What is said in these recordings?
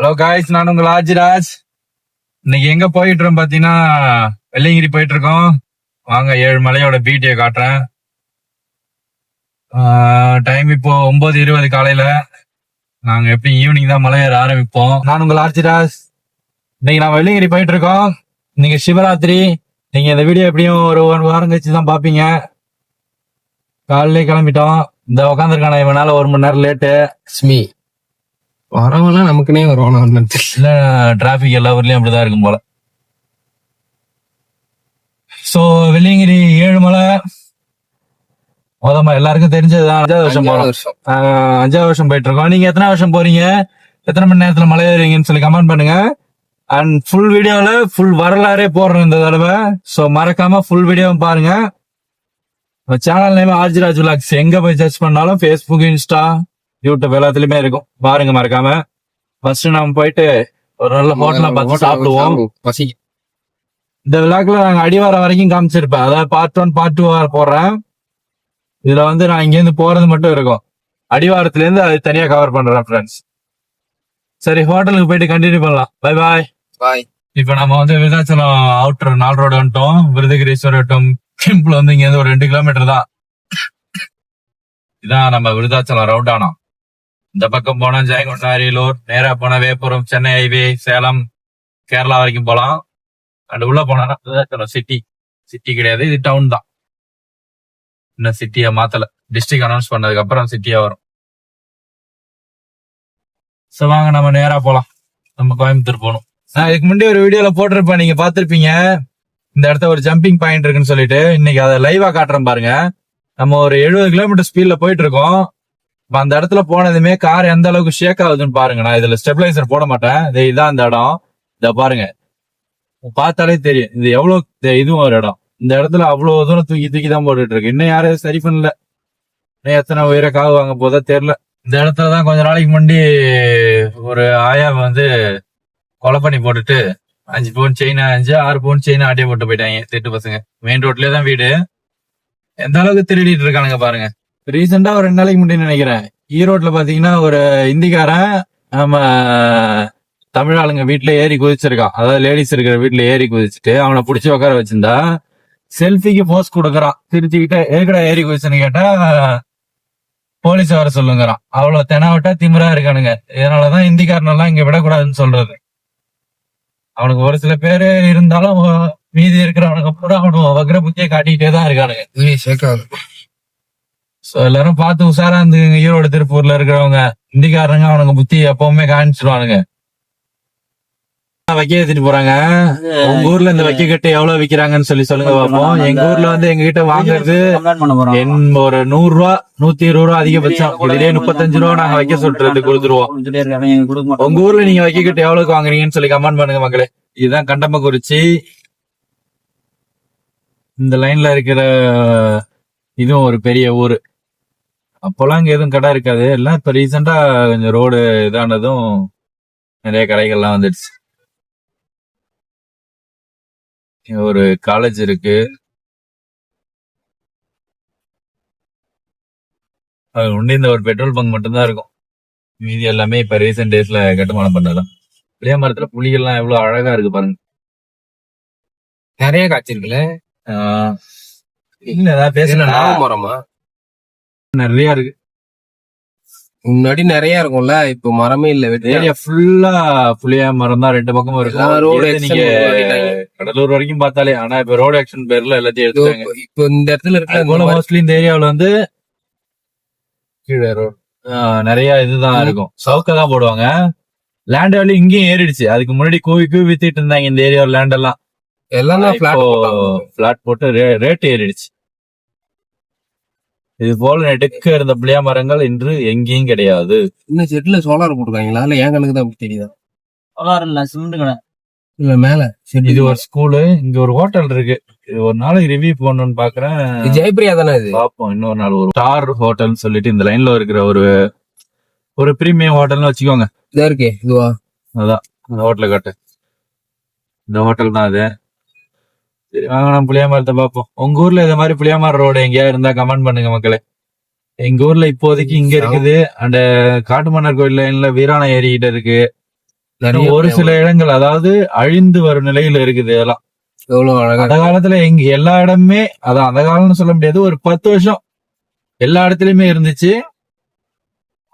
Hello guys நான் உங்கள் ராஜ்ராஜ் இன்னைக்கு எங்க போயிட்டு இருக்கோம் பாத்தீங்கன்னா வெள்ளிங்கிரி போயிட்டு இருக்கோம் வாங்க ஏழு மலையோட பீட்டியை காட்டுறேன். டைம் இப்போ ஒன்பது இருபது காலையில. நாங்க எப்படி ஈவினிங் தான் மலை ஏற ஆரம்பிப்போம். நான் உங்கள் ஆர்ஜிராஜ் இன்னைக்கு நான் வெள்ளிங்கிரி போயிட்டு இருக்கோம் இன்னைக்கு சிவராத்திரி. நீங்க இந்த வீடியோ எப்படியும் ஒரு ஒரு வாரம் கழிச்சு தான் பாப்பீங்க காலையிலே கிளம்பிட்டோம். இந்த உட்காந்துருக்கான இவனால ஒரு மணி நேரம் லேட்டு ஸ்மி வரவெல்லாம் நமக்குனே வருவானா இல்ல டிராபிக் எல்லா ஊர்லயும் அப்படிதான் இருக்கும் போல. சோ வெள்ளியங்கிரி ஏழுமலை மொதமா எல்லாருக்கும் தெரிஞ்சதுதான் அஞ்சாவது வருஷம் போறோம். அஞ்சாவது வருஷம் போயிட்டு இருக்கோம் நீங்க எத்தனை வருஷம் போறீங்க? எத்தனை மணி நேரத்துல மலை ஏறுவீங்கன்னு சொல்லி கமெண்ட் பண்ணுங்க. அண்ட் ஃபுல் வீடியோல ஃபுல் வரலாறே போடுறோம் இந்த தடவை. சோ மறக்காம ஃபுல் வீடியோவும் பாருங்க. சேனல் நேம் ஆர்ஜிராஜ் விலாக்ஸ் எங்க போய் சர்ச் பண்ணாலும் ஃபேஸ்புக் இன்ஸ்டா யூடியூப் எல்லாத்துலயுமே இருக்கும். பாருங்க மறக்காம. ஃபர்ஸ்ட் நம்ம போயிட்டு ஒரு நல்ல ஹோட்டலா பார்த்து சாப்பிடுவோம். பசி இந்த விழாக்குல நாங்க அடிவாரம் வரைக்கும் காமிச்சிருப்பேன். அதாவது பார்ட் ஒன் பார்ட் டூ போடுறேன். இதுல வந்து நான் இங்க இருந்து போறது மட்டும் இருக்கும். அடிவாரத்துல இருந்து அது தனியா கவர் பண்றேன் ஃப்ரெண்ட்ஸ் சரி ஹோட்டலுக்கு போயிட்டு கண்டினியூ பண்ணலாம். பை பாய் பாய் இப்ப நம்ம வந்து விருதாச்சலம் அவுட்டர் நாள் ரோடு வந்துட்டோம். விருதகிரீஸ்வரர் டெம்பிள் வந்து இங்க இருந்து ஒரு ரெண்டு கிலோமீட்டர் தான். இதான் நம்ம விருதாச்சலம் ரவுண்ட் ஆனோம் இந்த பக்கம் போனா ஜெயங்கொண்டா அரியலூர் நேரா போனா வேப்பூரம் சென்னை ஹைவே சேலம் கேரளா வரைக்கும் போலாம். அண்ட் உள்ள போனா சிட்டி சிட்டி கிடையாது இது டவுன் தான். இன்னும் சிட்டியை மாத்தல. டிஸ்ட்ரிக்ட் அனௌன்ஸ் பண்ணதுக்கு அப்புறம் சிட்டியா வரும். சோ வாங்க நம்ம நேரா போலாம். நம்ம கோயம்புத்தூர் போகணும். நான் இதுக்கு முன்னாடி ஒரு வீடியோல போட்டிருப்பேன் நீங்க பாத்திருப்பீங்க இந்த இடத்த ஒரு ஜம்பிங் பாயிண்ட் இருக்குன்னு சொல்லிட்டு இன்னைக்கு அதை லைவா காட்டுறேன் பாருங்க. நம்ம ஒரு எழுபது கிலோமீட்டர் ஸ்பீட்ல போயிட்டு இருக்கோம். இப்ப அந்த இடத்துல போனதுமே கார் எந்த அளவுக்கு ஷேக் ஆகுதுன்னு பாருங்க. நான் இதுல ஸ்டெபிலைசர் போட மாட்டேன். இது இதான் அந்த இடம். இத பாருங்க. பார்த்தாலே தெரியும். இது எவ்வளவு இதுவும் ஒரு இடம். இந்த இடத்துல அவ்வளவு தூரம் தூக்கி தூக்கி தான் போட்டுட்டு இருக்கு. இன்னும் யாரும் சரி பண்ணல. இன்னும் எத்தனை உயிரை காவு வாங்க போதா தெரியல. இந்த இடத்துல தான் கொஞ்ச நாளைக்கு முன்னாடி ஒரு ஆயா வந்து கொலை பண்ணி போட்டுட்டு அஞ்சு பவுன் செயின் அஞ்சு ஆறு பவுன் செயின் ஆட்டிய போட்டு போயிட்டாங்க. திட்டு பசங்க. மெயின் ரோட்லயே தான் வீடு. எந்த அளவுக்கு திருடிட்டு இருக்கானுங்க பாருங்க. ரீசெண்டா ஒரு ரெண்டு நாளைக்கு முன்னாடி நினைக்கிறேன். ஈரோட்ல பாத்தீங்கன்னா ஒரு இந்திக்காரன் நம்ம தமிழ் ஆளுங்க வீட்டுல ஏறி குதிச்சிருக்கான். அதாவது லேடிஸ் இருக்கிற வீட்டுல ஏறி குதிச்சுட்டு அவனை புடிச்சு உட்கார வச்சிருந்தா செல்ஃபிக்கு போஸ் கொடுக்குறான். திருத்திக்கிட்ட ஏற்கடா ஏறி குதிச்சுன்னு கேட்டா போலீஸ் வர சொல்லுங்கிறான். அவ்வளவு தெனாவட்டா திமிரா இருக்கானுங்க. இதனாலதான் இந்திக்காரனெல்லாம் இங்க விடக்கூடாதுன்னு சொல்றது. அவனுக்கு ஒரு சில பேரு இருந்தாலும் மீதி இருக்கிறவனுக்கு பூரா அவனு வக்ர புத்தியை காட்டிக்கிட்டே தான் இருக்கானுங்க. சோ எல்லாரும் பார்த்து உஷாரா இருந்துங்க ஈரோடு திருப்பூர்ல இருக்கிறவங்க. இந்திக்காரங்க அவனுக்கு புத்தி எப்பவுமே காமிச்சிருவானுங்க. வைக்க ஏத்திட்டு போறாங்க. உங்க ஊர்ல இந்த வைக்க கட்டு எவ்வளவு விக்கிறாங்கன்னு சொல்லி சொல்லுங்க பாப்போம். எங்க ஊர்ல வந்து எங்க கிட்ட வாங்குறது ஒரு நூறு ரூபா நூத்தி இருபது ரூபா அதிகபட்சம் இதுலயே முப்பத்தஞ்சு ரூபா நாங்க வைக்க சொல்றது கொடுத்துருவோம். உங்க ஊர்ல நீங்க வைக்க கட்டு எவ்வளவுக்கு வாங்குறீங்கன்னு சொல்லி கமெண்ட் பண்ணுங்க மக்களே. இதுதான் கண்டமக்குறிச்சி இந்த லைன்ல இருக்கிற இதுவும் ஒரு பெரிய ஊரு. அப்போலாம் இங்க எதுவும் கடை இருக்காது. எல்லாம் இப்போ ரீசெண்டாக கொஞ்சம் ரோடு இதானதும் நிறைய கடைகள்லாம் வந்துடுச்சு. ஒரு காலேஜ் இருக்கு. அது ஒண்ணு இந்த ஒரு பெட்ரோல் பங்க் மட்டும்தான் இருக்கும். மீதி எல்லாமே இப்போ ரீசெண்ட் டேஸ்ல கட்டுமானம் பண்ணலாம் புளிய மரத்துல புளிகள்லாம் எவ்வளவு அழகா இருக்கு பாருங்க. நிறைய காய்ச்சி இருக்குல்ல? ஆஹ் இல்ல ஏதாவது பேசலாம் மரமா நிறைய இருக்கு. முன்னாடி நிறைய இருக்கும்ல இப்ப மரமே இல்ல ஏரியா ஃபுல்லா புளிய மரம் தான் ரெண்டு பக்கமும் இருக்கும். action நீங்க. கடலூர் வரைக்கும் பார்த்தாலே ஆனா இப்ப ரோடு ஆக்ஷன் பேர்ல எல்லாத்தையும் இதோ எடுத்துட்டாங்க. இப்ப- இந்த இடத்துல அது இருக்க போல மோஸ்ட்லி இந்த ஏரியாவுல வந்து கீழே ரோடு நிறைய இதுதான். இருக்கும். சவுக்க தான் போடுவாங்க. லேண்ட் வேல்யூ இங்கேயும் ஏறிடுச்சு. அதுக்கு முன்னாடி கூவி கூவி வித்துட்டு இருந்தாங்க இந்த ஏரியா லேண்ட் எல்லாம். எல்லாம் பிளாட் போட்டு ரேட் ஏறிடுச்சு. இது போல நெடுக்க இருந்த புளிய மரங்கள் இன்று எங்கேயும் கிடையாது. இன்னும் செட்ல சோலார் போட்டுருக்காங்களா? இல்ல என் கணக்கு தான் தெரியுதா? சொல்லாருல்ல சிமெண்ட் கடை. இல்ல மேல இது ஒரு ஸ்கூலு இங்க ஒரு ஹோட்டல் இருக்கு. இது ஒரு நாளைக்கு ரிவ்யூ பண்ணணும்னு பாக்குறேன். ஜெயபிரியா தானே இது? பாப்போம் இன்னொரு நாள் ஒரு ஸ்டார் ஹோட்டல்னு சொல்லிட்டு இந்த லைன்ல இருக்கிற ஒரு ஒரு பிரீமியம் ஹோட்டல்னு வச்சுக்கோங்க. இதா இருக்கே இதுவா? அதான் இந்த ஹோட்டலை காட்டு. இந்த ஹோட்டல் தான் அது சரி வாங்க நம்ம புளியாமரத்தை பார்ப்போம். உங்க ஊர்ல இந்த மாதிரி புளியாமர ரோடு எங்கேயா இருந்தா கமெண்ட் பண்ணுங்க மக்களே. எங்க ஊர்ல இப்போதைக்கு இங்க இருக்குது. அந்த காட்டுமன்னர் கோயில் லைன்ல வீராண ஏரி கிட்ட இருக்கு ஒரு சில இடங்கள் அதாவது அழிந்து வரும் நிலையில இருக்குது இதெல்லாம். அந்த காலத்துல எங்க எல்லா இடமுமே அதான் அந்த காலம்னு சொல்ல முடியாது ஒரு பத்து வருஷம் எல்லா இடத்துலயுமே இருந்துச்சு.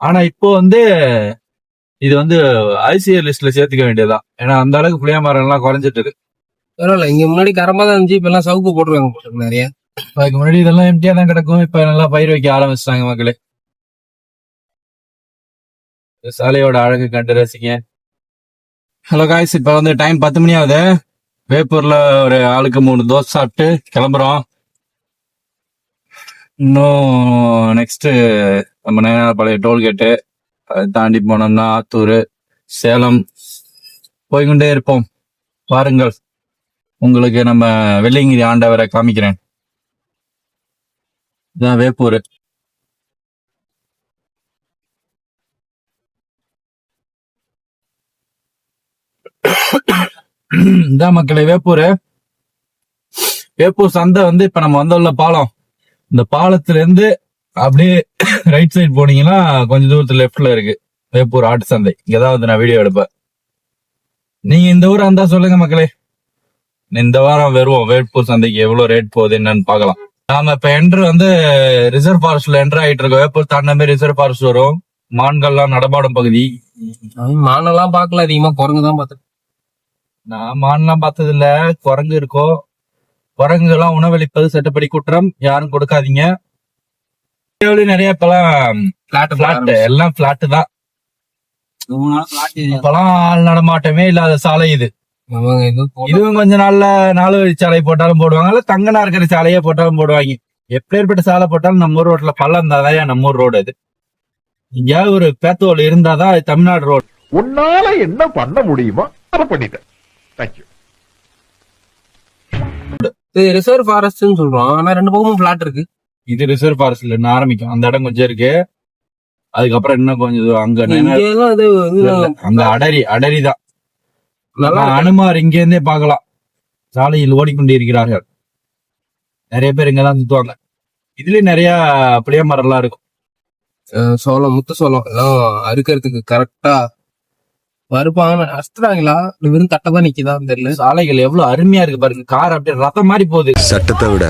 ஆனா இப்போ வந்து இது வந்து ஐசிஆர் லிஸ்ட்ல சேர்த்துக்க வேண்டியதுதான். ஏன்னா அந்த அளவுக்கு புளிய மரம் எல்லாம் குறைஞ்சிட்டு இருக்கு. பரவாயில்ல. இங்க முன்னாடி கரமா தான் இருந்துச்சு இப்ப எல்லாம் சவுக்கு போட்டுருக்காங்க போட்டுருக்கு நிறைய. அதுக்கு முன்னாடி இதெல்லாம் எம்டியா தான் கிடக்கும். இப்ப நல்லா பயிர் வைக்க ஆரம்பிச்சிட்டாங்க மக்களே. சாலையோட அழகு கண்டு ரசிங்க. ஹலோ காய்ஸ் இப்ப வந்து டைம் பத்து மணி ஆகுது. வேப்பூர்ல ஒரு ஆளுக்கு மூணு தோசை சாப்பிட்டு கிளம்புறோம். இன்னும் நெக்ஸ்ட் நம்ம நேரப்பாளைய டோல்கேட்டு அதை தாண்டி போனோம்னா ஆத்தூர் சேலம். போய்கொண்டே இருப்போம். பாருங்கள் உங்களுக்கு நம்ம வெள்ளிங்கிரி ஆண்டவரை காமிக்கிறேன். இதான் வேப்பூர். இதான் மக்களே வேப்பூர். வேப்பூர் சந்தை வந்து இப்ப நம்ம வந்துள்ள பாலம். இந்த பாலத்துல இருந்து அப்படியே ரைட் சைடு போனீங்கன்னா கொஞ்ச தூரத்துல லெஃப்ட்ல இருக்கு வேப்பூர் ஆட்டு சந்தை. இங்கதான் வந்து நான் வீடியோ எடுப்பேன். நீங்க இந்த ஊரா இருந்தா சொல்லுங்க மக்களே. இந்த வாரம் வருவோம். வேப்பூர் சந்தைக்கு எவ்வளவு ரேட் போகுது என்னன்னு பார்க்கலாம். நாம இப்ப என்ட்ரு வந்து ரிசர்வ் ஃபாரஸ்ட்ல என்டர் ஆயிட்டு இருக்கோம். வேப்பூர் தாண்டின மாதிரி ரிசர்வ் ஃபாரஸ்ட் வரும். மான்கள்லாம் நடமாடும் பகுதி. மானெல்லாம் பார்க்கல அதிகமா குரங்கு தான் பார்த்து நான் மான்லாம் பார்த்தது இல்ல குரங்கு இருக்கோ? குரங்குலாம் உணவளிப்பது சட்டப்படி குற்றம். யாரும் கொடுக்காதீங்க. நிறைய இப்பெல்லாம் பிளாட் எல்லாம் பிளாட் தான். இப்பெல்லாம் ஆள் நடமாட்டமே இல்லாத சாலை இது. இதுவும் கொஞ்ச நாள்ல நாலு வழி சாலை போட்டாலும் போடுவாங்க. இல்ல தங்கனா இருக்கிற சாலையே போட்டாலும் போடுவாங்க. எப்பேற்பட்ட சாலை போட்டாலும் நம்ம ஊர் ரோட்ல பள்ளம் இருந்தாதான் நம்ம ஊர் ரோடு அது எங்கேயாவது ஒரு பேத்தோல் இருந்தாதான் அது தமிழ்நாடு ரோடு. உன்னால என்ன பண்ண முடியுமோ அதை பண்ணிட்டேன். தேங்க்யூ இது ரிசர்வ் ஃபாரஸ்ட்னு சொல்றோம். ஆனா ரெண்டு பக்கமும் பிளாட் இருக்கு. இது ரிசர்வ் ஃபாரஸ்ட்ல இருந்து ஆரம்பிக்கும். அந்த இடம் கொஞ்சம் இருக்கு. அதுக்கப்புறம் இன்னும் கொஞ்சம் அங்க அங்க அடரி அடரி தான். நல்லா. அனுமார் இங்க இருந்தே பார்க்கலாம். சாலையில் ஓடிக்கொண்டிருக்கிறார்கள். நிறைய பேர் இங்கதான் சுத்துவாங்க. இதுலயும் நிறைய புளிய மரம் எல்லாம் இருக்கும் சோளம் முத்து சோளம் எல்லாம் அறுக்கிறதுக்கு கரெக்டா வருப்பாங்க. அறுத்துறாங்களா வெறும் தட்டை தான் நிக்குதான்னு தெரியல. சாலைகள் எவ்வளவு அருமையா இருக்கு பாருங்க. கார் அப்படியே ரத்தம் மாதிரி போகுது. சட்டத்தை விட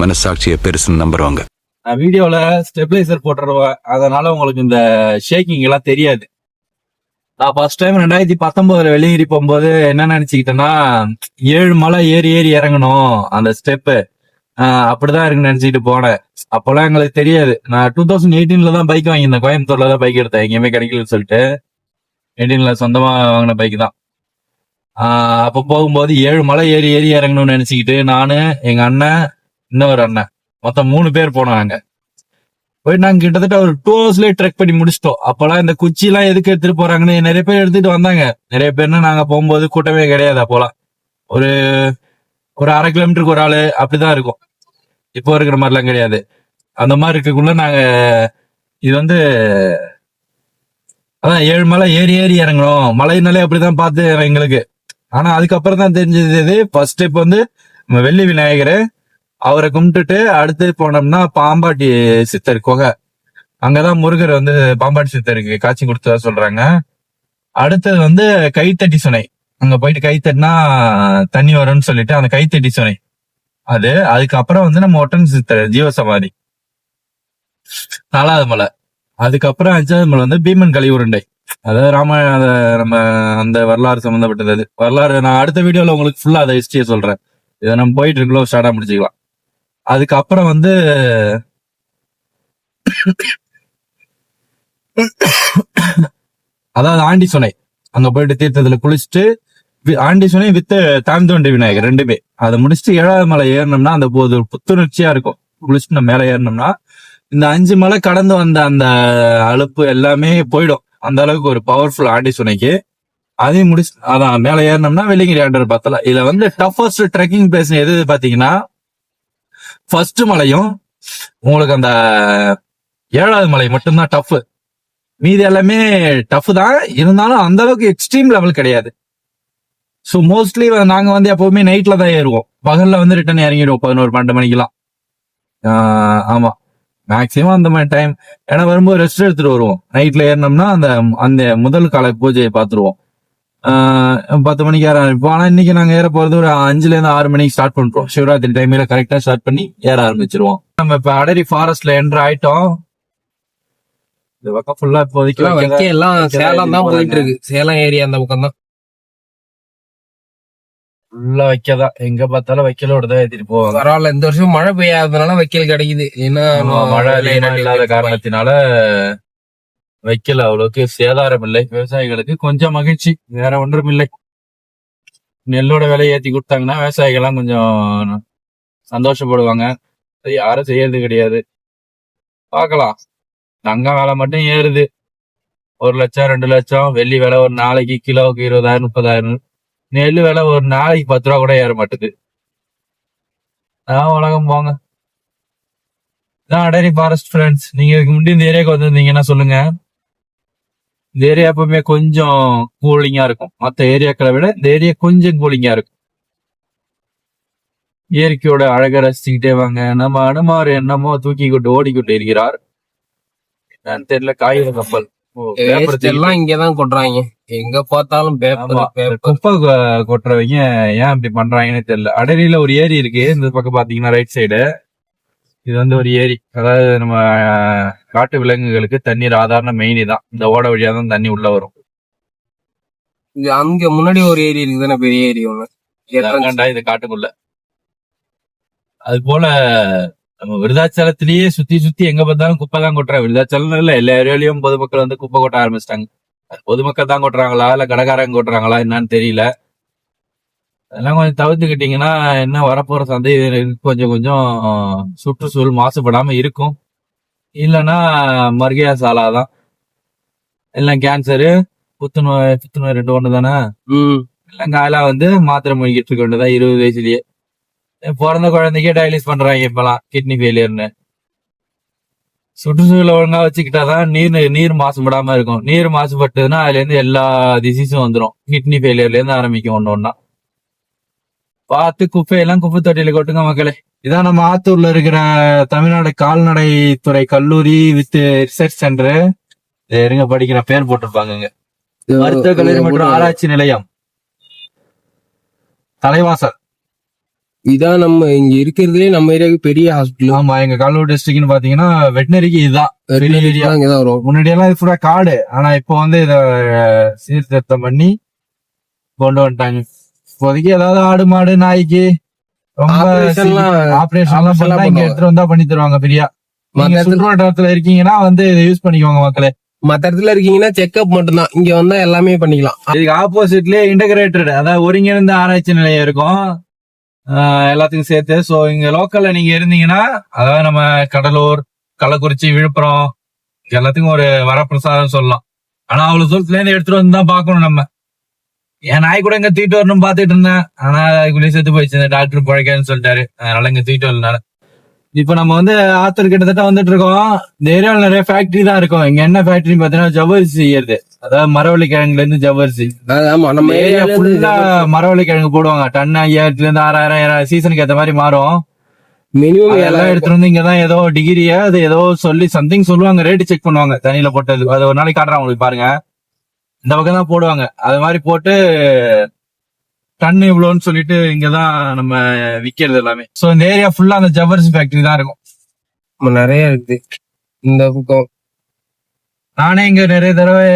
மனசாட்சியை பெருசுன்னு நம்புறவங்க. நான் வீடியோல ஸ்டெபிளைசர் போட்டுருவேன். அதனால உங்களுக்கு இந்த ஷேக்கிங் எல்லாம் தெரியாது. நான் ஃபர்ஸ்ட் டைம் ரெண்டாயிரத்தி பத்தொன்பதுல வெளியேறி போகும்போது என்ன நினைச்சுக்கிட்டேன்னா ஏழு மலை ஏறி ஏறி இறங்கணும் அந்த ஸ்டெப்பு அப்படிதான் இருக்குன்னு நினைச்சிட்டு போனேன். அப்போல்லாம் எங்களுக்கு தெரியாது. நான் டூ தௌசண்ட் எயிட்டீன்ல தான் பைக் வாங்கியிருந்தேன். கோயம்புத்தூர்ல தான் பைக் எடுத்தேன். எங்கேயுமே கிடைக்கலன்னு சொல்லிட்டு. எயிட்டீன்ல சொந்தமா வாங்கின பைக் தான். அப்போ அப்ப போகும்போது ஏழு மலை ஏறி ஏறி இறங்கணும்னு நினைச்சுக்கிட்டு நானு எங்க அண்ணன் இன்னொரு அண்ணன் மொத்தம் மூணு பேர் போனோம் நாங்கள் போய் நாங்க கிட்டத்தட்ட ஒரு டூ ஹவர்ஸ்ல ட்ரெக் பண்ணி முடிச்சிட்டோம். அப்பெல்லாம் இந்த குச்சி எல்லாம் எதுக்கு எடுத்துட்டு போறாங்கன்னு நிறைய பேர் எடுத்துட்டு வந்தாங்க. நிறைய பேர்னா நாங்க போகும்போது கூட்டமே கிடையாது அப்போலாம். ஒரு ஒரு அரை கிலோமீட்டருக்கு ஒரு ஆளு அப்படிதான் இருக்கும். இப்போ இருக்கிற மாதிரிலாம் கிடையாது. அந்த மாதிரி இருக்கக்குள்ள நாங்க இது வந்து அதான் ஏழு மலை ஏறி ஏறி இறங்கணும் மலைனாலே அப்படிதான் பார்த்து எங்களுக்கு. ஆனா அதுக்கப்புறம் தான் தெரிஞ்சது இது ஃபர்ஸ்ட் ஸ்டெப் வந்து நம்ம வெள்ளி விநாயகர் அவரை கும்பிட்டுட்டு அடுத்து போனோம்னா பாம்பாட்டி சித்தர் குகை. அங்கதான் முருகர் வந்து பாம்பாட்டி சித்தருக்கு காட்சி கொடுத்ததா சொல்றாங்க. அடுத்தது வந்து கைத்தட்டி சுனை. அங்க போயிட்டு கைத்தட்டினா தண்ணி வரும்னு சொல்லிட்டு அந்த கைத்தட்டி சுனை. அது அதுக்கப்புறம் வந்து நம்ம ஒட்டன் சித்தர் ஜீவசமாதி. நாலாவது மலை. அதுக்கப்புறம் அஞ்சாவது மலை வந்து பீமன் கலி உருண்டை அதாவது ராமாயண நம்ம அந்த வரலாறு சம்பந்தப்பட்டது. வரலாறு நான் அடுத்த வீடியோல உங்களுக்கு ஃபுல்லா அதை ஹிஸ்டரியை சொல்றேன். இதை நம்ம போயிட்டு இருக்கோம் ஸ்டார்டா முடிச்சுக்கலாம். அதுக்கப்புறம் வந்து அதாவது ஆண்டி சுனை. அங்க போயிட்டு தீர்த்தத்துல குளிச்சுட்டு வி- ஆண்டி சுனை வித்து தாழ்ந்தோண்டி விநாயகர் ரெண்டுமே. அதை முடிச்சுட்டு ஏழாவது மலை ஏறினோம்னா அந்த போது ஒரு புத்துணர்ச்சியா இருக்கும். குளிச்சுட்டு நம்ம மேல ஏறினோம்னா இந்த அஞ்சு மலை கடந்து வந்த அந்த அலுப்பு எல்லாமே போயிடும். அந்த அளவுக்கு ஒரு பவர்ஃபுல் ஆண்டி சுனைக்கு. அதையும் முடிச்சு அதான் மேல ஏறினோம்னா வெள்ளிங்கிரி ஆண்டர் பார்த்தலாம் இதுல வந்து டஃபஸ்ட் ட்ரெக்கிங் பிளேஸ் எது பாத்தீங்கன்னா ஃபர்ஸ்ட் மலையும் உங்களுக்கு அந்த ஏழாவது மலை மட்டும்தான் டஃப் மீதி எல்லாமே டஃப் தான். இருந்தாலும் அந்த அளவுக்கு எக்ஸ்ட்ரீம் லெவல் கிடையாது. ஸோ மோஸ்ட்லி நாங்க வந்து எப்பவுமே நைட்ல தான் ஏறுவோம். பகல்ல வந்து ரிட்டர்ன் இறங்கிடுவோம் பதினோரு பன்னெண்டு மணிக்கெல்லாம். ஆமாம் ஆமா. மேக்சிமம் அந்த மாதிரி டைம் ஏன்னா வரும்போது ரெஸ்ட் எடுத்துட்டு வருவோம். நைட்ல ஏறினோம்னா அந்த அந்த முதல் கால பூஜையை பார்த்துருவோம். பத்து மணிக்கு ஏற ஆரம்பிப்போம். ஆனா இன்னைக்கு நாங்க ஏற போறது ஒரு அஞ்சுல இருந்து ஆறு மணிக்கு ஸ்டார்ட் பண்றோம். சிவராத்திரி டைம்ல கரெக்டா ஸ்டார்ட் பண்ணி ஏற ஆரம்பிச்சிருவோம். நம்ம இப்ப அடரி ஃபாரஸ்ட்ல என்டர் ஆயிட்டோம். இந்த பக்கம் ஃபுல்லா இப்போதைக்கு எல்லாம் சேலம் தான் போயிட்டு இருக்கு. சேலம் ஏரியா அந்த பக்கம் தான். ஃபுல்லா வைக்கதான் எங்க பார்த்தாலும் வைக்கலோட தான் ஏத்திட்டு போவாங்க. பரவாயில்ல இந்த வருஷம் மழை பெய்யாததுனால வைக்கல் கிடைக்குது. ஏன்னா மழை இல்லாத காரணத்தினால வைக்கல அவ்வளவுக்கு சேதாரம் இல்லை. விவசாயிகளுக்கு கொஞ்சம் மகிழ்ச்சி வேற ஒன்றும் இல்லை. நெல்லோட விலை ஏத்தி கொடுத்தாங்கன்னா விவசாயிகள்லாம் கொஞ்சம் சந்தோஷப்படுவாங்க. யாரும் செய்யறது கிடையாது. பார்க்கலாம். தங்கம் வேலை மட்டும் ஏறுது. ஒரு லட்சம் ரெண்டு லட்சம் வெள்ளி விலை ஒரு நாளைக்கு கிலோவுக்கு இருபதாயிரம் முப்பதாயிரம். நெல் விலை ஒரு நாளைக்கு பத்து ரூபா கூட ஏற மாட்டுது. அதான் உலகம் போங்க. இதான் அடரி ஃபாரஸ்ட் ஃப்ரெண்ட்ஸ் நீங்க இதுக்கு முன்னாடி இந்த ஏரியாவுக்கு வந்திருந்தீங்கன்னா சொல்லுங்க. இந்த ஏரியா எப்பவுமே கொஞ்சம் கூலிங்கா இருக்கும். மற்ற ஏரியாக்களை விட இந்த ஏரியா கொஞ்சம் கூலிங்கா இருக்கும். இயற்கையோட அழகை ரசிச்சுக்கிட்டே வாங்க. நம்ம அனுமார் என்னமோ தூக்கி கொண்டு ஓடிக்கொண்டு இருக்கிறார். என்னன்னு தெரியல காகித கப்பல். எல்லாம் இங்கதான் கொட்டுறாங்க. எங்க பார்த்தாலும் குப்பை கொட்டுறவங்க ஏன் இப்படி பண்றாங்கன்னு தெரியல. அடரியில ஒரு ஏரி இருக்கு. இந்த பக்கம் பாத்தீங்கன்னா ரைட் சைடு இது வந்து ஒரு ஏரி. அதாவது நம்ம காட்டு விலங்குகளுக்கு தண்ணீர் ஆதாரண மெயின் தான் இந்த ஓட வழியா தான் தண்ணி உள்ள வரும். அங்க முன்னாடி ஒரு ஏரி இருக்குதானே பெரிய ஏரி ஒண்ணு. இது காட்டுக்குள்ள. அது போல நம்ம விருதாச்சலத்திலேயே சுத்தி சுத்தி எங்க பார்த்தாலும் குப்பை தான் கொட்டுறாங்க விருதாச்சலம் இல்ல எல்லா ஏரியாலயும் பொதுமக்கள் வந்து குப்பை கொட்ட ஆரம்பிச்சிட்டாங்க. பொதுமக்கள் தான் கொட்டுறாங்களா இல்ல கடைக்காரங்க கொட்டுறாங்களா என்னன்னு தெரியல. அதெல்லாம் கொஞ்சம் தவிர்த்துக்கிட்டீங்கன்னா என்ன வரப்போற சந்தை கொஞ்சம் கொஞ்சம் சுற்றுச்சூழல் மாசுபடாம இருக்கும். இல்லைன்னா மர்கியா சாலா தான் எல்லாம் கேன்சரு புத்துநோய் புத்துநோய் ரெண்டு ஒன்று தானே எல்லாம் காயெல்லாம் வந்து மாத்திரை மொழிக்கிட்டு இருக்க வேண்டியதான் இருபது வயசுலயே. பிறந்த குழந்தைக்கே டயாலிஸ் பண்றாங்க இப்பெல்லாம் கிட்னி ஃபெயிலியர்னு சுற்றுச்சூழலை ஒழுங்கா வச்சுக்கிட்டாதான் நீர் நீர் மாசுபடாம இருக்கும். நீர் மாசுபட்டதுன்னா அதுல இருந்து எல்லா டிசீஸும் வந்துடும் கிட்னி ஃபெயிலியர்ல இருந்து ஆரம்பிக்கும் ஒண்ணு ஒண்ணா. பார்த்து குப்பையெல்லாம் குப்பை தொட்டியில கொட்டுங்க மக்களே. இதான் நம்ம ஆத்தூர்ல இருக்கிற தமிழ்நாடு கால்நடை துறை கல்லூரி வித் ரிசர்ச் சென்டர். இருங்க படிக்கிற பேர் போட்டிருப்பாங்க. மருத்துவ கல்லூரி மற்றும் ஆராய்ச்சி நிலையம். தலைவாசல். இதான் நம்ம இங்க இருக்கிறதுலே நம்ம ஏரியாவுக்கு பெரிய ஹாஸ்பிட்டல் ஆமா எங்க கல்லூரி டிஸ்ட்ரிக்ட்னு பாத்தீங்கன்னா வெட்டினரிக்கு இதுதான். முன்னாடி எல்லாம் இது ஃபுல்லா காடு. ஆனா இப்போ வந்து இத சீர்திருத்தம் பண்ணி கொண்டு வந்துட்டாங்க. இப்போதைக்கு ஏதாவது ஆடு மாடு நாய்க்கு ரொம்ப ஆபரேஷன் எல்லாம் பண்ணா இங்க எடுத்துட்டு வந்தா பண்ணி தருவாங்க பிரியா. நீங்க சுற்றுவட்டாரத்துல இருக்கீங்கன்னா வந்து இதை யூஸ் பண்ணிக்கோங்க மக்களே. மத்த இடத்துல இருக்கீங்கன்னா செக்அப் மட்டும்தான். இங்க வந்தா எல்லாமே பண்ணிக்கலாம். இதுக்கு ஆப்போசிட்லயே இன்டகிரேட்டட் அதாவது ஒருங்கிணைந்த ஆராய்ச்சி நிலையம் இருக்கும். எல்லாத்துக்கும் சேர்த்து. சோ இங்க லோக்கல்ல நீங்க இருந்தீங்கன்னா அதாவது நம்ம கடலூர் கள்ளக்குறிச்சி விழுப்புரம் எல்லாத்துக்கும் ஒரு வரப்பிரசாதம் சொல்லலாம். ஆனா அவ்வளவு தூரத்துல இருந்து எடுத்துட்டு வந்து தான் பாக்கணும் நம்ம. என் நாய் கூட இங்க தூக்கிட்டு வரணும் பாத்துட்டு இருந்தேன். ஆனா அதுக்குள்ளேயே செத்து போயிடுச்சு. டாக்டர் பழைக்கன்னு சொல்லிட்டாரு. அதனால இங்க தூக்கிட்டு வரலனால. இப்ப நம்ம வந்து ஆத்தூர் கிட்டத்தட்ட வந்துட்டு இருக்கோம். இந்த ஏரியாவில் நிறைய ஃபேக்டரி தான் இருக்கும். இங்க என்ன ஃபேக்டரி பாத்தீங்கன்னா ஜவ்வரிசி செய்யறது. அதாவது மரவள்ளி கிழங்குல இருந்து ஜவ்வரிசி நம்ம ஏரியா ஃபுல்லா மரவள்ளி கிழங்கு போடுவாங்க. டன் ஐயாயிரத்துல இருந்து ஆறாயிரம் ஏழாயிரம் சீசனுக்கு ஏத்த மாதிரி மாறும். மினிமம் ஏழாயிரம். எடுத்துட்டு வந்து இங்கதான் ஏதோ டிகிரியா அது ஏதோ சொல்லி சம்திங் சொல்லுவாங்க. ரேட்டு செக் பண்ணுவாங்க. தண்ணியில போட்டது. அது ஒரு நாளைக்கு காட்டுறாங்க உங்களுக்கு பாருங்க. இந்த பக்கம் தான் போடுவாங்க. அது மாதிரி போட்டு டன் இவ்வளோன்னு சொல்லிட்டு இங்கதான் நம்ம விக்கிறது எல்லாமே. சோ இந்த ஏரியா ஃபுல்லா அந்த ஜவ்வரிசி ஃபேக்டரி தான் இருக்கும். நிறைய இருக்குது இந்த பக்கம். நானே இங்க நிறைய தடவை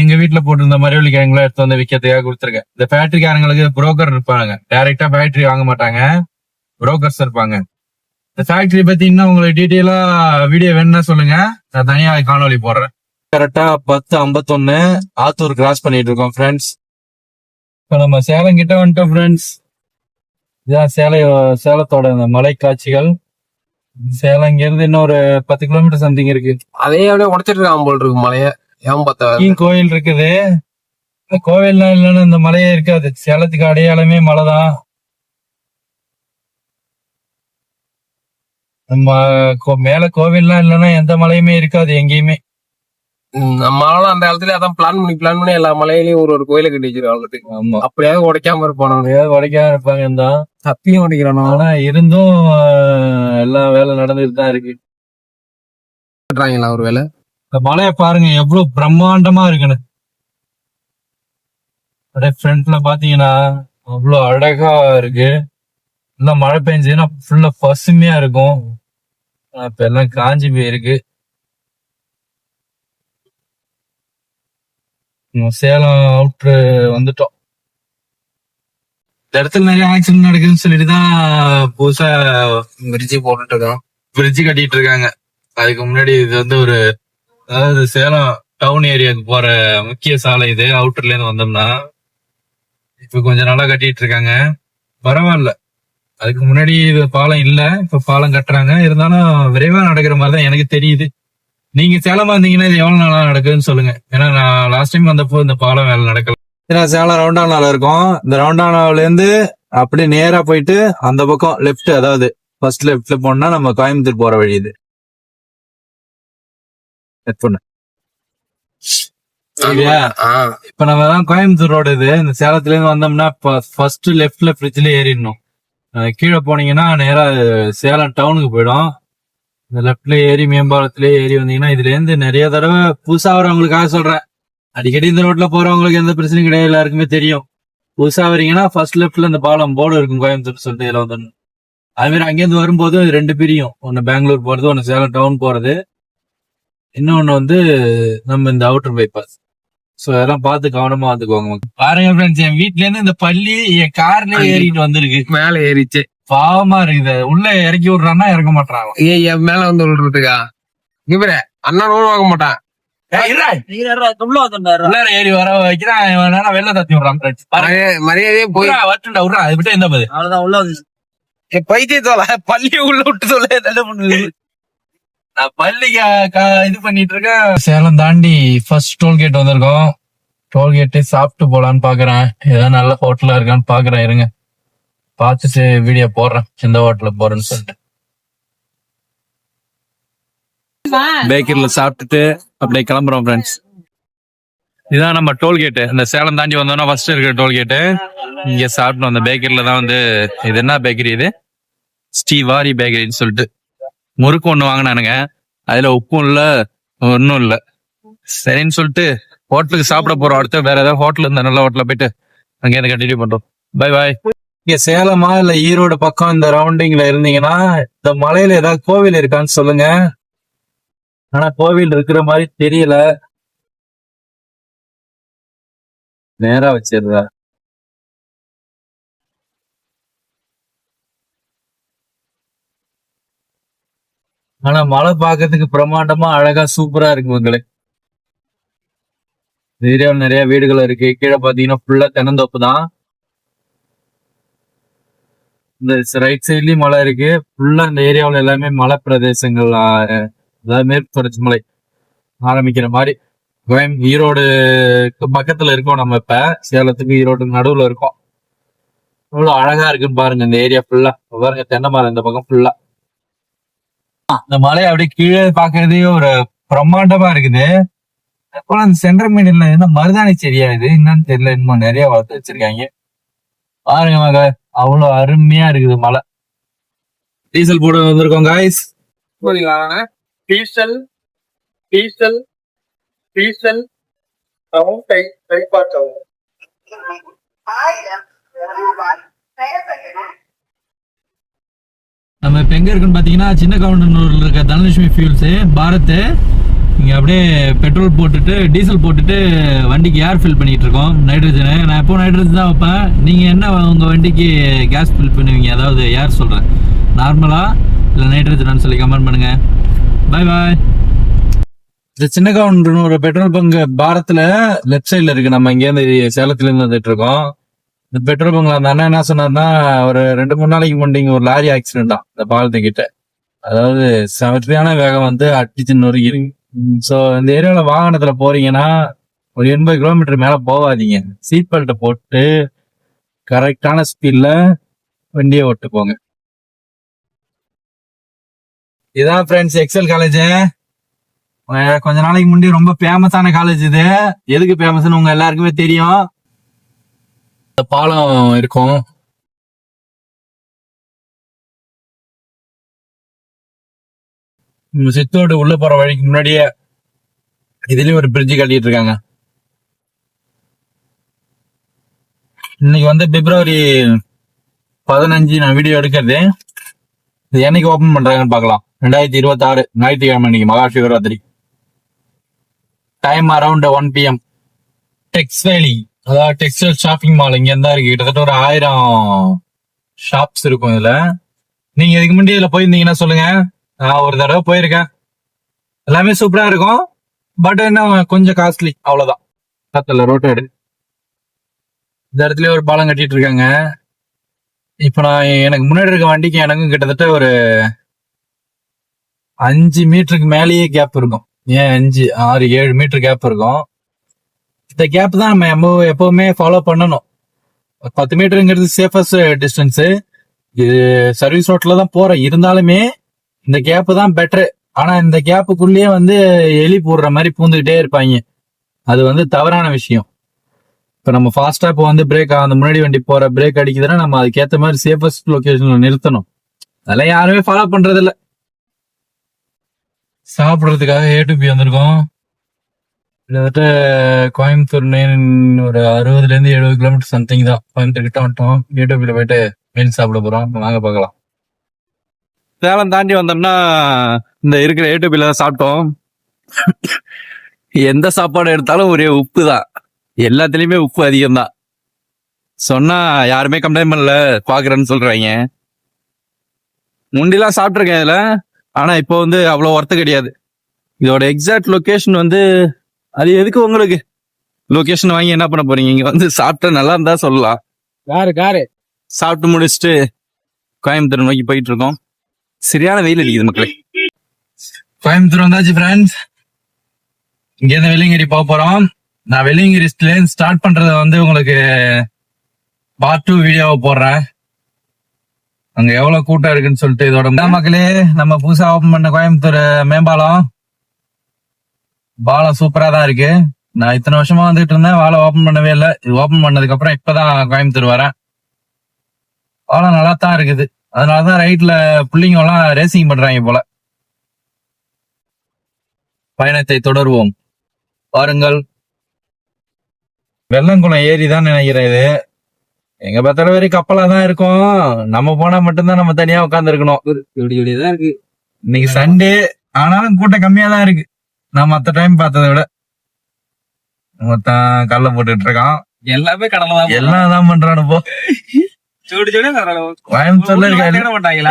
எங்க வீட்டுல போட்டிருந்த மரவள்ளி கிழங்குல எடுத்து வந்து விக்கிறதுக்காக கொடுத்துருக்கேன். இந்த ஃபேக்டரிக்காரங்களுக்கு புரோக்கர் இருப்பாங்க. டைரக்டா ஃபேக்டரி வாங்க மாட்டாங்க. புரோக்கர்ஸ் இருப்பாங்க. இந்த ஃபேக்டரி பத்தி இன்னும் உங்களுக்கு டீட்டெயிலா வீடியோ வேணும்னா சொல்லுங்க. நான் தனியா காணொளி போடுறேன். கரெக்டா பத்து ஐம்பத்தொன்னு ஆத்தூர் கிராஸ் பண்ணிட்டு இருக்கோம் ஃப்ரெண்ட்ஸ் இப்ப நம்ம சேலம் கிட்ட வந்துட்டோம் ஃப்ரெண்ட்ஸ் இதான் சேலை சேலத்தோட இந்த மலை காட்சிகள் சேலம் இன்னொரு பத்து கிலோமீட்டர் சம்திங் இருக்கு. அதே அப்படியே உடச்சிட்டு இருக்கான் போல் இருக்கு மலைய. ஏன் பார்த்தா கோயில் இருக்குது. கோவில்லாம் இல்லைன்னா இந்த மலையே இருக்காது. சேலத்துக்கு அடையாளமே மலைதான் நம்ம கோ- மேல கோவில்லாம் இல்லைன்னா எந்த மலையுமே இருக்காது எங்கேயுமே. நம்மளால அந்த காலத்துல அதான் பிளான் பண்ணி பிளான் பண்ணி எல்லா மலையிலயும் ஒரு ஒரு கோயிலை கட்டி வச்சிருக்காங்க அப்படியாவது உடைக்காம இருப்பானு? எப்படியாவது உடைக்காம இருப்பாங்க தான் தப்பியும் உடைக்கிறானோ? ஆனா இருந்தும் ஆஹ், எல்லாம் வேலை நடந்துட்டு தான் இருக்கு. கட்டுறாங்களா ஒரு வேலை? இந்த மலையை பாருங்க எவ்வளவு பிரம்மாண்டமா இருக்குன்னு. அப்படியே ஃப்ரண்ட்ல பாத்தீங்கன்னா அவ்வளோ அழகா இருக்கு. நல்லா மழை பெஞ்சுன்னா ஃபுல்லா பசுமையா இருக்கும். இப்ப எல்லாம் காஞ்சி போயிருக்கு. சேலம் அவுட்ரு வந்துட்டோம். இந்த இடத்துல நிறைய ஆக்சிடென்ட் நடக்குதுன்னு சொல்லிட்டு தான் புதுசா பிரிட்ஜி போட்டுட்டு இருக்கோம். பிரிட்ஜ் கட்டிட்டு இருக்காங்க. அதுக்கு முன்னாடி இது வந்து ஒரு அதாவது சேலம் டவுன் ஏரியாவுக்கு போற முக்கிய சாலை இது. அவுட்டர்ல இருந்து வந்தோம்னா இப்ப கொஞ்ச நாளா கட்டிட்டு இருக்காங்க. பரவாயில்ல. அதுக்கு முன்னாடி இது பாலம் இல்ல. இப்ப பாலம் கட்டுறாங்க. இருந்தாலும் விரைவா நடக்கிற மாதிரி தான் எனக்கு தெரியுது. நீங்க சேலமா இருந்தீங்கன்னா இது எவ்வளவு நாளா நடக்குதுன்னு சொல்லுங்க. ஏன்னா நான் லாஸ்ட் டைம் வந்தப்போ இந்த பாலம் வேலை நடக்கல. ஏன்னா சேலம் ரவுண்டானால இருக்கும். இந்த ரவுண்டானால இருந்து அப்படியே நேரா போயிட்டு அந்த பக்கம் லெஃப்ட் அதாவது ஃபர்ஸ்ட் லெஃப்ட்ல போனா நம்ம கோயம்புத்தூர் போற வழி இது. இப்ப நம்ம தான் கோயம்புத்தூர் ரோடு இது. இந்த சேலத்துல இருந்து வந்தோம்னா ஃபர்ஸ்ட் லெஃப்ட்ல ஃப்ரிட்ஜ்ல ஏறிடணும். கீழே போனீங்கன்னா நேரா சேலம் டவுனுக்கு போயிடும். இந்த லெஃப்ட்ல ஏறி மேம்பாலத்துல ஏறி வந்தீங்கன்னா இதுல இருந்து நிறைய தடவை புதுசா வரவங்களுக்காக சொல்றேன். அடிக்கடி இந்த ரோட்ல போறவங்களுக்கு எந்த பிரச்சனையும் கிடையாது எல்லாருக்குமே தெரியும். புதுசா வரீங்கன்னா ஃபர்ஸ்ட் லெஃப்ட்ல இந்த பாலம் போர்டு இருக்கும் கோயம்புத்தூர் சொல்லிட்டு இதுல வந்து. அதுமாதிரி அங்கேருந்து வரும்போது ரெண்டு பிரியும். ஒன்னு பெங்களூர் போறது ஒன்னு சேலம் டவுன் போறது. இன்னொன்னு வந்து நம்ம இந்த அவுட்டர் பைபாஸ் சோ அதெல்லாம் பார்த்து கவனமா வந்துக்கோங்க பாருங்க ஃப்ரெண்ட்ஸ் என் வீட்ல இருந்து இந்த பள்ளி என் கார்லயே ஏறிட்டு வந்திருக்கு. மேல ஏறிச்சு. பாவமா இருக்குது உள்ள இறக்கி விடுறான்னா இறக்க மாட்டாங்க ஏ என் மேல வந்து விடுறதுக்கா இங்க பாரு அண்ணா நூறு வாங்க மாட்டான். ஏறி வர வைக்கிறான் வெளில தத்தி விடுறான் மரியாதையே போய். விட்றா, வரட்டும்டா விட்றா. அது விட்டு எந்த பதில் அவ்வளவுதான் உள்ள வந்து. ஏய், பைத்தியத்தோல பள்ளியை உள்ள விட்டு சொல்ல என்ன பண்ணுது? நான் பள்ளிக்கு இது பண்ணிட்டு இருக்கேன் சேலம் தாண்டி ஃபர்ஸ்ட் டோல்கேட் வந்திருக்கோம். டோல்கேட்டு சாப்பிட்டு போலான்னு பாக்குறேன். ஏதாவது நல்ல ஹோட்டலா இருக்கான்னு பாக்குறேன். இருங்க. பார்த்துட்டு வீடியோ போடுறேன். எந்த ஹோட்டல்ல போறேன்னு சொல்லிட்டு. பேக்கரியில சாப்பிட்டுட்டு அப்படியே கிளம்புறோம் ஃப்ரெண்ட்ஸ் இதான் நம்ம டோல்கேட்டு இந்த சேலம் தாண்டி வந்தோம்னா ஃபர்ஸ்ட் இருக்கிற டோல்கேட்டு இங்க சாப்பிட்டோம் அந்த பேக்கரியில தான் வந்து இது என்ன பேக்கரி இது? ஸ்ரீவாரி பேக்கரின்னு சொல்லிட்டு. முறுக்கு ஒன்று வாங்கினானுங்க. அதுல உப்பும் இல்ல ஒன்னும் இல்ல. சரின்னு சொல்லிட்டு ஹோட்டலுக்கு சாப்பிட போகிறோம் அடுத்து வேற ஏதாவது ஹோட்டல் இருந்தா நல்ல ஹோட்டல்ல போயிட்டு அங்க கண்டினியூ பண்றோம். பை பாய் இங்க சேலமா இல்ல ஈரோடு பக்கம் இந்த ரவுண்டிங்ல இருந்தீங்கன்னா இந்த மலையில ஏதாவது கோவில் இருக்கான்னு சொல்லுங்க. ஆனா கோவில் இருக்கிற மாதிரி தெரியல. நேரா வச்சிருந்தா ஆனா மலை பார்க்கறதுக்கு பிரமாண்டமா அழகா சூப்பரா இருக்கு மக்களே. இந்த ஏரியாவில் நிறைய வீடுகள் இருக்கு. கீழே பாத்தீங்கன்னா ஃபுல்லா தென்னந்தோப்பு தான். இந்த ரைட் சைட்லயும் மலை இருக்கு. ஃபுல்லா இந்த ஏரியாவில் எல்லாமே மலை பிரதேசங்கள் எல்லாமே அதாவது மேற்கு தொடர்ச்சி மலை ஆரம்பிக்கிற மாதிரி. கோயம் ஈரோடு பக்கத்துல இருக்கோம் நம்ம இப்ப. சேலத்துக்கு ஈரோடுக்கு நடுவுல இருக்கோம். எவ்வளவு அழகா இருக்குன்னு பாருங்க இந்த ஏரியா ஃபுல்லா பாருங்க தென்னை மரம் இந்த பக்கம் ஃபுல்லா இந்த மலை அப்படியே கீழே பாக்குறதே ஒரு பிரம்மாண்டமா இருக்குது அப்புறம் அந்த சென்டர் மீடியம்ல என்ன மருதாணி செடியா இது என்னன்னு தெரியல இன்னும் நிறைய வளர்த்து வச்சிருக்காங்க பாருங்க மக அவ்வளவு அருமையா இருக்குது மலை டீசல் போட வந்திருக்கோம் காய்ஸ் டீசல் டீசல் டீசல் கை கை பார்க்கவும் நம்ம இப்போ எங்கே இருக்குன்னு பார்த்தீங்கன்னா சின்ன கவுண்டனூரில் இருக்க தனலட்சுமி ஃபியூல்ஸு பாரத்து இங்கே அப்படியே பெட்ரோல் போட்டுட்டு டீசல் போட்டுட்டு வண்டிக்கு ஏர் ஃபில் பண்ணிகிட்டு இருக்கோம். நைட்ரஜனு நான் எப்போ நைட்ரஜன் தான் வைப்பேன். நீங்கள் என்ன உங்கள் வண்டிக்கு கேஸ் ஃபில் பண்ணுவீங்க? அதாவது ஏர் சொல்கிறேன் நார்மலாக இல்லை நைட்ரஜனான்னு சொல்லி கமெண்ட் பண்ணுங்கள் பாய் பாய் இந்த சின்ன கவுண்டர்னு ஒரு பெட்ரோல் பங்கு பாரத்தில் லெஃப்ட் சைடில் இருக்குது நம்ம இங்கேருந்து சேலத்துலேருந்து சேலத்துல வந்துட்டு இருக்கோம். இந்த பெட்ரோல் பங்களா அந்த அண்ணன் என்ன சொன்னார்னா ஒரு ரெண்டு மூணு நாளைக்கு முன்னாடி ஒரு லாரி ஆக்சிடென்ட் தான் இந்த பாலத்துக்கிட்ட. அதாவது சரியான வேகம் வந்து அடிச்சு நொறுக்கி. ஸோ இந்த ஏரியாவில் வாகனத்தில் போறீங்கன்னா ஒரு எண்பது கிலோமீட்டர் மேலே போகாதீங்க. சீட் பெல்ட்டை போட்டு கரெக்டான ஸ்பீடில் வண்டியை ஓட்டு போங்க இதான் ஃப்ரெண்ட்ஸ் எக்ஸல் காலேஜ் கொஞ்ச நாளைக்கு முன்னாடி ரொம்ப ஃபேமஸான காலேஜ் இது. எதுக்கு ஃபேமஸ்னு உங்க எல்லாருக்குமே தெரியும். இந்த பாலம் இருக்கும். சித்தோடு உள்ள போற வழிக்கு முன்னாடியே இதுலயும் ஒரு பிரிட்ஜ் கட்டிட்டு இருக்காங்க. இன்னைக்கு வந்து பிப்ரவரி பதினஞ்சு நான் வீடியோ எடுக்கிறது. இது என்னைக்கு ஓபன் பண்றாங்கன்னு பார்க்கலாம். ரெண்டாயிரத்தி இருபத்தி ஆறு ஞாயிற்றுக்கிழமை இன்னைக்கு Maha Shivaratri. Time around one PM டெக்ஸ்டைலிங் அதாவது டெக்ஸ்டைல் ஷாப்பிங் மால் இங்க இருந்தா இருக்கு. கிட்டத்தட்ட ஒரு ஆயிரம் ஷாப்ஸ் இருக்கும் இதுல. நீங்க இதுக்கு முன்னாடி இதுல போயிருந்தீங்கன்னா சொல்லுங்க. நான் ஒரு தடவை போயிருக்கேன். எல்லாமே சூப்பரா இருக்கும். பட் என்ன கொஞ்சம் காஸ்ட்லி அவ்வளவுதான். பக்கத்துல ரோட்டேடு இந்த இடத்துல ஒரு பாலம் கட்டிட்டு இருக்காங்க. இப்போ நான் எனக்கு முன்னாடி இருக்க வண்டிக்கு எனக்கும் கிட்டத்தட்ட ஒரு அஞ்சு மீட்டருக்கு மேலேயே கேப் இருக்கும். ஏன் அஞ்சு ஆறு ஏழு மீட்டர் கேப் இருக்கும். இந்த கேப் தான் நம்ம எப்போ- எப்பவுமே ஃபாலோ பண்ணணும். ஒரு பத்து மீட்டருங்கிறது சேஃபஸ்ட் டிஸ்டன்ஸு இது சர்வீஸ் ரோட்ல தான் போறேன். இருந்தாலுமே இந்த கேப் தான் பெட்ரு ஆனா இந்த கேப்புக்குள்ளேயே வந்து எலி போடுற மாதிரி பூந்துக்கிட்டே இருப்பாங்க. அது வந்து தவறான விஷயம். இப்போ நம்ம ஃபாஸ்டா இப்போ வந்து பிரேக் அந்த முன்னாடி வண்டி போற பிரேக் அடிக்குதுன்னா நம்ம அதுக்கேற்ற மாதிரி சேஃபஸ்ட் லொக்கேஷனில் நிறுத்தணும். அதெல்லாம் யாருமே ஃபாலோ பண்றது சாப்பிட்றதுக்காக சாப்பிடுறதுக்காக ஏ டு பி வந்திருக்கோம். கிட்டத்தட்ட கோயம்புத்தூர் line ஒரு அறுபதுல இருந்து எழுபது கிலோமீட்டர் சம்திங் தான். கோயம்புத்தூர் கிட்ட வந்துட்டோம் ஏ போயிட்டு மீன் சாப்பிட போறோம். வாங்க பார்க்கலாம். சேலம் தாண்டி வந்தோம்னா இந்த இருக்கிற ஏ டு சாப்பிட்டோம். எந்த சாப்பாடு எடுத்தாலும் ஒரே உப்பு தான். எல்லாத்துலயுமே உப்பு அதிகம் தான். சொன்னா யாருமே கம்ப்ளைண்ட் பண்ணல. பாக்குறேன்னு சொல்றாங்க. முண்டிலாம் சாப்பிட்டுருக்கேன் இதுல. ஆனா இப்போ வந்து அவ்வளோ ஒர்த்து கிடையாது. இதோட எக்ஸாக்ட் லொக்கேஷன் வந்து அது எதுக்கு உங்களுக்கு? லொகேஷன் வாங்கி என்ன பண்ண போறீங்க? இங்க வந்து சாப்பிட்டா நல்லா இருந்தா சொல்லலாம். Car car. சாப்பிட்டு முடிச்சுட்டு கோயம்புத்தூர் நோக்கி போயிட்டு இருக்கோம். சரியான வெயில் அடிக்குது மக்களே. கோயம்புத்தூர் வந்தாச்சு ஃப்ரெண்ட்ஸ் இங்க இருந்து வெள்ளியங்கிரி போக போறோம். நான் வெள்ளியங்கிரிஸ்ல ஸ்டார்ட் பண்றத வந்து உங்களுக்கு பார்ட் டூ வீடியோவை போடுறேன். அங்க எவ்வளவு கூட்டம் இருக்குன்னு சொல்லிட்டு இதோட மக்களே நம்ம புதுசா ஓபன் பண்ண கோயம்புத்தூர் மேம்பாலம். பாலம் சூப்பரா தான் இருக்கு. நான் இத்தனை வருஷமா வந்துட்டு இருந்தேன். வாழை ஓபன் பண்ணவே இல்லை. இது ஓபன் பண்ணதுக்கு அப்புறம் இப்பதான் கோயம்புத்தூர் வரேன். பாலம் நல்லா தான் இருக்குது. அதனாலதான் ரைட்ல புள்ளிங்க எல்லாம் ரேசிங் பண்றாங்க போல. பயணத்தை தொடருவோம். பாருங்கள். வெள்ளங்குளம் ஏரி தான் நினைக்கிறேன் இது. எங்க பார்த்தாலும் வெறும் கப்பலா தான் இருக்கும். நம்ம போனா மட்டும்தான் நம்ம தனியா உட்கார்ந்து இருக்கணும் இருக்கு. இன்னைக்கு சண்டே ஆனாலும் கூட்டம் கம்மியா தான் இருக்கு. நான் மத்த டைம் பார்த்ததை விட மொத்தம் கல்ல போட்டுட்டு இருக்கான். எல்லாமே கடலை தான் எல்லாம் தான் பண்றானு போ. சூடு சூடு கடலை கோயம்புத்தூர்ல இருக்க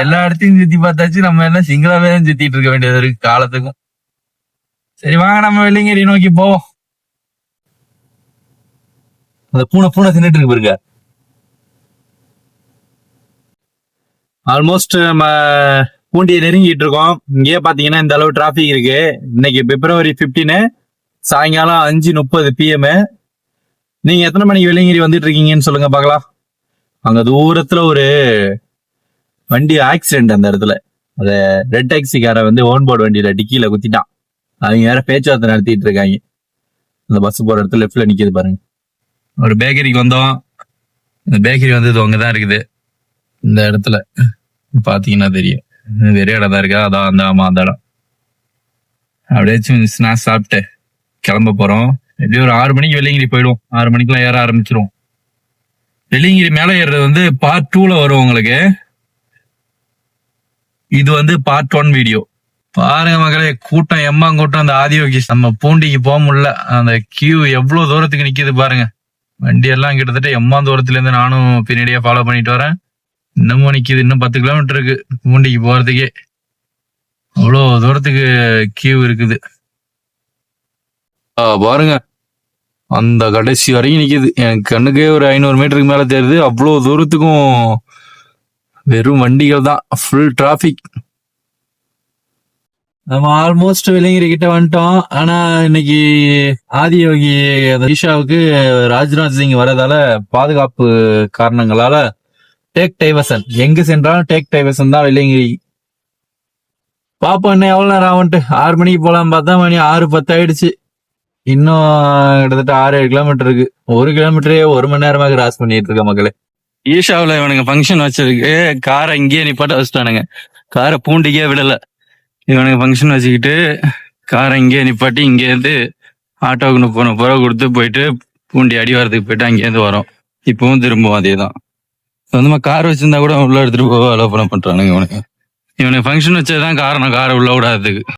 எல்லா- இடத்தையும் சுத்தி பார்த்தாச்சு. நம்ம எல்லாம் சிங்களாவே தான் சுத்திட்டு இருக்க வேண்டியது இருக்கு காலத்துக்கும். சரி வாங்க நம்ம வெள்ளிங்கிரி நோக்கி போவோம். அந்த பூனை பூனை தின்னுட்டு இருக்கு பாருங்க. ஆல்மோஸ்ட் நம்ம பூண்டியை நெருங்கிட்டு இருக்கோம். இங்கேயே பார்த்தீங்கன்னா இந்த அளவு டிராஃபிக் இருக்கு. இன்னைக்கு பிப்ரவரி 15 சாயங்காலம் அஞ்சு முப்பது பிஎம் நீங்க எத்தனை மணிக்கு வெள்ளிங்கிரி வந்துட்டு இருக்கீங்கன்னு சொல்லுங்க பார்க்கலாம். அங்க தூரத்துல ஒரு வண்டி ஆக்சிடென்ட் அந்த இடத்துல. அத ரெட் டாக்ஸிக்கார வந்து ஓன் போர்டு வண்டியில டிக்கில குத்திட்டான். அவங்க வேற பேச்சுவார்த்தை நடத்திட்டு இருக்காங்க. அந்த பஸ் போற இடத்துல லெஃப்ட்ல நிற்கிது பாருங்க. ஒரு பேக்கரிக்கு வந்தோம். இந்த பேக்கரி வந்து இது அங்கதான் இருக்குது. இந்த இடத்துல. பாத்தீங்கன்னா தெரியும். வெறிய இடம் தான் இருக்கா? அதான் அந்த ஆமா அந்த இடம். அப்படியே ஸ்நாக்ஸ் சாப்பிட்டு கிளம்ப போறோம். எப்படியும் ஒரு ஆறு மணிக்கு வெள்ளிங்கிரி போயிடுவோம். ஆறு மணிக்கெல்லாம் ஏற ஆரம்பிச்சிருவோம். வெள்ளிங்கிரி மேலே ஏறுறது வந்து பார்ட் டூல வரும் உங்களுக்கு. இது வந்து பார்ட் ஒன் வீடியோ பாருங்க மக்களே கூட்டம் எம்மா கூட்டம் அந்த ஆதியோகி. நம்ம பூண்டிக்கு போக முடியல. அந்த கியூ எவ்வளவு தூரத்துக்கு நிக்குது பாருங்க. வண்டி எல்லாம் கிட்டத்தட்ட எம்மா தூரத்துல இருந்து நானும் பின்னாடியே ஃபாலோ பண்ணிட்டு வரேன். இன்னமும் நிக்குது இன்னும் பத்து கிலோமீட்டர் இருக்கு. பூண்டிக்கு போறதுக்கே. அவ்வளோ தூரத்துக்கு கியூ இருக்குது. ஆ, பாருங்க. அந்த கடைசி வரைக்கும் நிக்குது. என் கண்ணுக்கே ஒரு ஐநூறு மீட்டருக்கு மேல தெரியுது. அவ்வளோ தூரத்துக்கும் வெறும் வண்டிகள் தான். ஃபுல் டிராபிக் நம்ம ஆல்மோஸ்ட் வெள்ளிங்கிரி கிட்ட வந்துட்டோம். ஆனா இன்னைக்கு ஆதியோகி ஈஷாவுக்கு ராஜ்நாத் சிங் வரதால பாதுகாப்பு காரணங்களால டேக் டைவர்சன் எங்க சென்றாலும் டேக் டைவர்சன் தான் வெள்ளிங்கிரி பாப்போம் இன்னும் எவ்வளவு நேரம் ஆகும்ட்டு ஆறு மணிக்கு போலாம் பார்த்தா மணி ஆறு பத்து ஆயிடுச்சு. இன்னும் கிட்டத்தட்ட ஆறு ஏழு கிலோமீட்டர் இருக்கு. ஒரு கிலோமீட்டரே ஒரு மணி நேரமா கிராஸ் பண்ணிட்டு இருக்க மக்களே. ஈஷாவில் இவனுங்க ஃபங்க்ஷன் வச்சிருக்கு. காரை இங்கேயே நிப்பாட்ட வச்சுட்டானுங்க. காரை பூண்டிக்கே விடல. இவனுங்க ஃபங்க்ஷன் வச்சுக்கிட்டு காரை இங்கேயே நிப்பாட்டி இங்கேருந்து ஆட்டோவுக்கு முப்பது முப்பது ரூபா கொடுத்து போயிட்டு பூண்டி அடிவாரத்துக்கு போயிட்டு அங்கேருந்து வரோம். இப்பவும் திரும்பவும் அதே தான் சொந்தமா கார் வச்சிருந்தா கூட உள்ள எடுத்துட்டு போக அலோபனம் பண்றானுங்க இவனுக்கு இவனுக்கு ஃபங்க்ஷன் வச்சதுதான் காரணம். காரை உள்ள விடாததுக்கு.